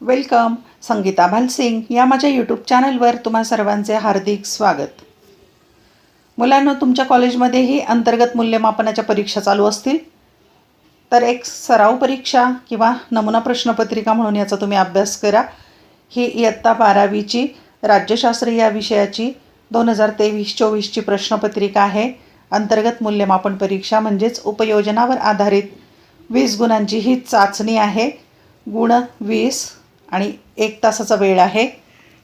Welcome. Sangeeta Bhalsingh या माझ्या YouTube चॅनलवर तुम्हा सर्वांचे हार्दिक स्वागत. मुलांनो तुमच्या कॉलेजमध्येही अंतर्गत मूल्यमापनाच्या परीक्षा चालू असतील. तर एक सराव परीक्षा किंवा नमुना प्रश्नपत्रिका म्हणून याचा तुम्ही अभ्यास करा. ही इयत्ता बारावीची राज्यशास्त्र या विषयाची दोन हजार तेवीस चोवीसची प्रश्नपत्रिका आहे. अंतर्गत मूल्यमापन परीक्षा म्हणजेच उपयोजनावर आधारित वीस गुणांची ही चाचणी आहे. गुण वीस आणि एक तासाचा वेळ आहे.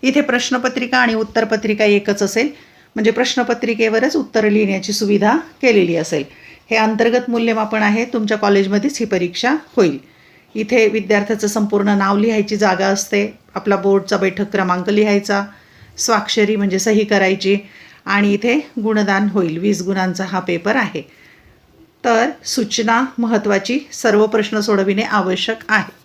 इथे प्रश्नपत्रिका आणि उत्तरपत्रिका एकच असेल. म्हणजे प्रश्नपत्रिकेवरच उत्तर लिहिण्याची सुविधा केलेली असेल. हे अंतर्गत मूल्यमापन आहे. तुमच्या कॉलेजमध्येच ही परीक्षा होईल. इथे विद्यार्थ्याचं संपूर्ण नाव लिहायची जागा असते. आपला बोर्डचा बैठक क्रमांक लिहायचा. स्वाक्षरी म्हणजे सही करायची. आणि इथे गुणदान होईल. वीस गुणांचा हा पेपर आहे. तर सूचना महत्त्वाची सर्व प्रश्न सोडविणे आवश्यक आहे.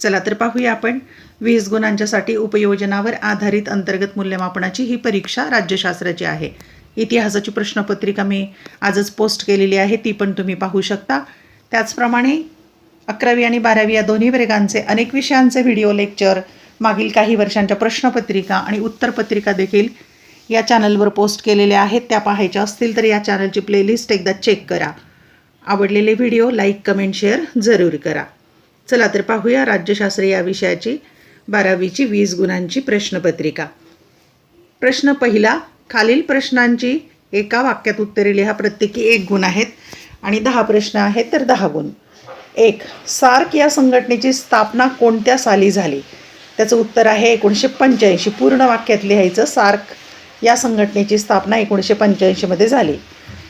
चला तर पाहूया आपण. वीस गुणांच्यासाठी उपयोजनावर आधारित अंतर्गत मूल्यमापनाची ही परीक्षा राज्यशास्त्राची आहे. इतिहासाची प्रश्नपत्रिका मी आजच पोस्ट केलेली आहे ती पण तुम्ही पाहू शकता. त्याचप्रमाणे अकरावी आणि बारावी या दोन्ही वर्गांचे अनेक विषयांचे व्हिडिओ लेक्चर मागील काही वर्षांच्या प्रश्नपत्रिका आणि उत्तरपत्रिका देखील या चॅनलवर पोस्ट केलेल्या आहेत. त्या पाहायच्या असतील तर या चॅनलची प्लेलिस्ट एकदा चेक करा. आवडलेले व्हिडिओ लाईक कमेंट शेअर जरूर करा. चला तर पाहूया राज्यशास्त्र या विषयाची बारावीची वीस गुणांची प्रश्नपत्रिका. प्रश्न पहिला खालील प्रश्नांची एका वाक्यात उत्तरे लिहा प्रत्येकी एक गुण आहेत आणि दहा प्रश्न आहेत तर दहा गुण. एक सार्क या संघटनेची स्थापना कोणत्या साली झाली? त्याचं उत्तर आहे एकोणीसशे पंच्याऐंशी. पूर्ण वाक्यात लिहायचं सार्क या संघटनेची स्थापना एकोणीसशे पंच्याऐंशीमध्ये झाली.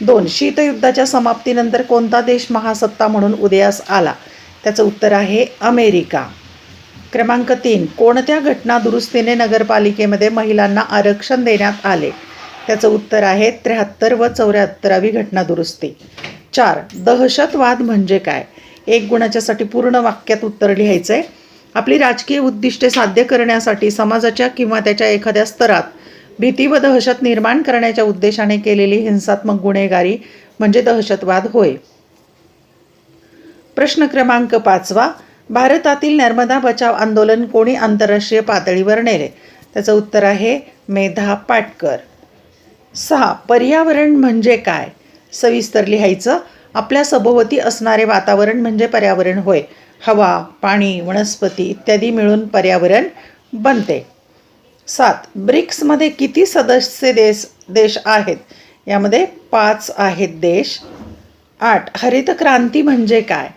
दोन शीतयुद्धाच्या समाप्तीनंतर कोणता देश महासत्ता म्हणून उदयास आला? त्याचं उत्तर आहे अमेरिका. क्रमांक तीन कोणत्या घटना दुरुस्तीने नगरपालिकेमध्ये महिलांना आरक्षण देण्यात आले? त्याचं उत्तर आहे त्र्याहत्तर व चौऱ्याहत्तरावी घटना दुरुस्ती. चार दहशतवाद म्हणजे काय? एक गुणाच्यासाठी पूर्ण वाक्यात उत्तर लिहायचं आहे आपली राजकीय उद्दिष्टे साध्य करण्यासाठी समाजाच्या किंवा त्याच्या एखाद्या स्तरात भीती व दहशत निर्माण करण्याच्या उद्देशाने केलेली हिंसात्मक गुन्हेगारी म्हणजे दहशतवाद होय. प्रश्न क्रमांक पाचवा भारतातील नर्मदा बचाव आंदोलन कोणी आंतरराष्ट्रीय पातळीवर नेले? त्याचं उत्तर आहे मेधा पाटकर. सहा पर्यावरण म्हणजे काय? सविस्तर लिहायचं आपल्या सभोवती असणारे वातावरण म्हणजे पर्यावरण होय. हवा पाणी वनस्पती इत्यादी मिळून पर्यावरण बनते. सात ब्रिक्समध्ये किती सदस्य देश देश आहेत? यामध्ये पाच आहेत देश. आठ हरित क्रांती म्हणजे काय?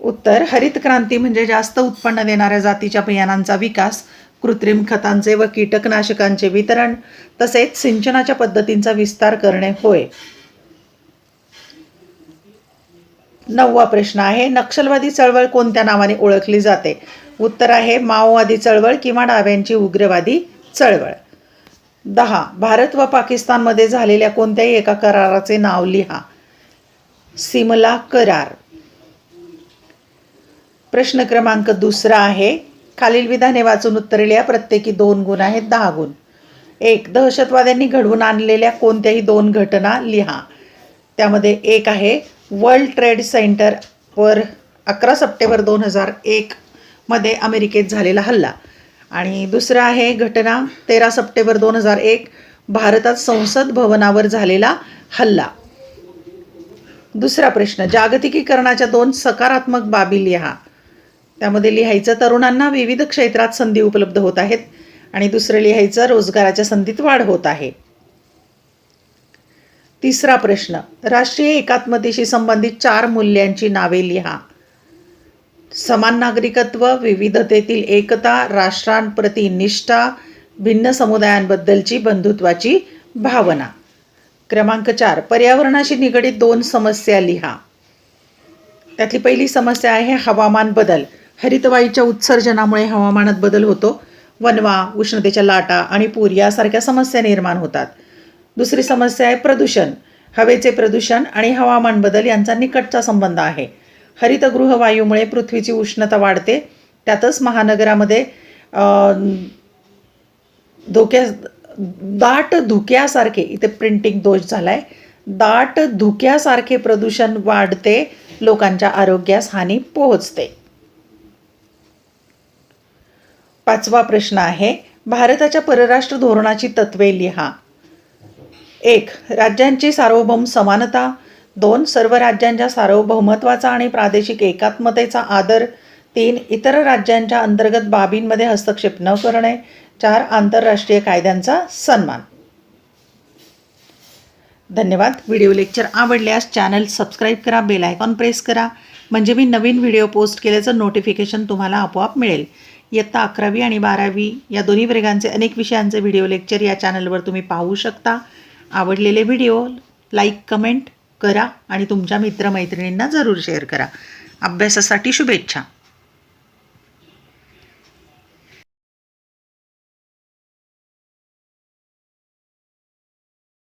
उत्तर हरित क्रांती म्हणजे जास्त उत्पन्न देणाऱ्या जातीच्या बियाणांचा विकास कृत्रिम खतांचे व कीटकनाशकांचे वितरण तसेच सिंचनाच्या पद्धतींचा विस्तार करणे होय. नववा प्रश्न आहे नक्षलवादी चळवळ कोणत्या नावाने ओळखली जाते? उत्तर आहे माओवादी चळवळ किंवा डाव्यांची उग्रवादी चळवळ. दहा भारत व पाकिस्तानमध्ये झालेल्या कोणत्याही एका कराराचे नाव लिहा. सिमला करार. प्रश्न क्रमांक दुसरा आहे. खालील विधाने वाचून उत्तरेल या प्रत्येकी दोन गुण आहेत दहा गुण. एक दहशतवाद्यांनी घडवून आणलेल्या कोणत्याही दोन घटना लिहा. त्यामध्ये एक आहे वर्ल्ड ट्रेड सेंटरवर अकरा सप्टेंबर दोन हजार एकमध्ये अमेरिकेत झालेला हल्ला. आणि दुसरं आहे घटना तेरा सप्टेंबर दोन हजार एक भारतात संसद भवनावर झालेला हल्ला. दुसरा प्रश्न जागतिकीकरणाच्या दोन सकारात्मक बाबी लिहा. त्यामध्ये लिहायचं तरुणांना विविध क्षेत्रात संधी उपलब्ध होत आहेत आणि दुसरं लिहायचं रोजगाराच्या संधीत वाढ होत आहे. तिसरा प्रश्न राष्ट्रीय एकात्मतेशी संबंधित चार मूल्यांची नावे लिहा. समान नागरिकत्व विविधतेतील एकता राष्ट्रांप्रती निष्ठा भिन्न समुदायांबद्दलची बंधुत्वाची भावना. क्रमांक चार पर्यावरणाशी निगडीत दोन समस्या लिहा. त्यातली पहिली समस्या आहे हवामान बदल. हरितवायूच्या उत्सर्जनामुळे हवामानात बदल होतो. वनवा उष्णतेच्या लाटा आणि पूर यासारख्या समस्या निर्माण होतात. दुसरी समस्या आहे प्रदूषण. हवेचे प्रदूषण आणि हवामान बदल यांचा निकटचा संबंध आहे. हरितगृह वायूमुळे पृथ्वीची उष्णता वाढते. त्यातच महानगरामध्ये धोक्या दाट धुक्यासारखे इथे प्रिंटिंग दोष झाला आहे दाट धुक्यासारखे प्रदूषण वाढते लोकांच्या आरोग्यास हानी पोहोचते. पाचवा प्रश्न आहे. भारताच्या परराष्ट्र धोरणाची तत्वे लिहा. एक राज्यांची सार्वभौम समानता. दोन सर्व राज्यांच्या सार्वभौमत्वाचा आणि प्रादेशिक एकात्मतेचा आदर. तीन इतर राज्यांच्या अंतर्गत बाबींमध्ये हस्तक्षेप न करणे. चार आंतरराष्ट्रीय कायद्यांचा सन्मान. धन्यवाद. व्हिडिओ लेक्चर आवडल्यास चॅनल सबस्क्राईब करा बेल आयकॉन प्रेस करा. म्हणजे मी नवीन व्हिडिओ पोस्ट केल्याचं नोटिफिकेशन तुम्हाला आपोआप मिळेल. इयत्ता अकरावी आणि बारावी या दोन्ही वर्गांचे अनेक विषयांचे व्हिडिओ लेक्चर या चॅनलवर तुम्ही पाहू शकता. आवडलेले व्हिडिओ लाईक कमेंट करा आणि तुमच्या मित्रमैत्रिणींना जरूर शेअर करा. अभ्यासासाठी शुभेच्छा.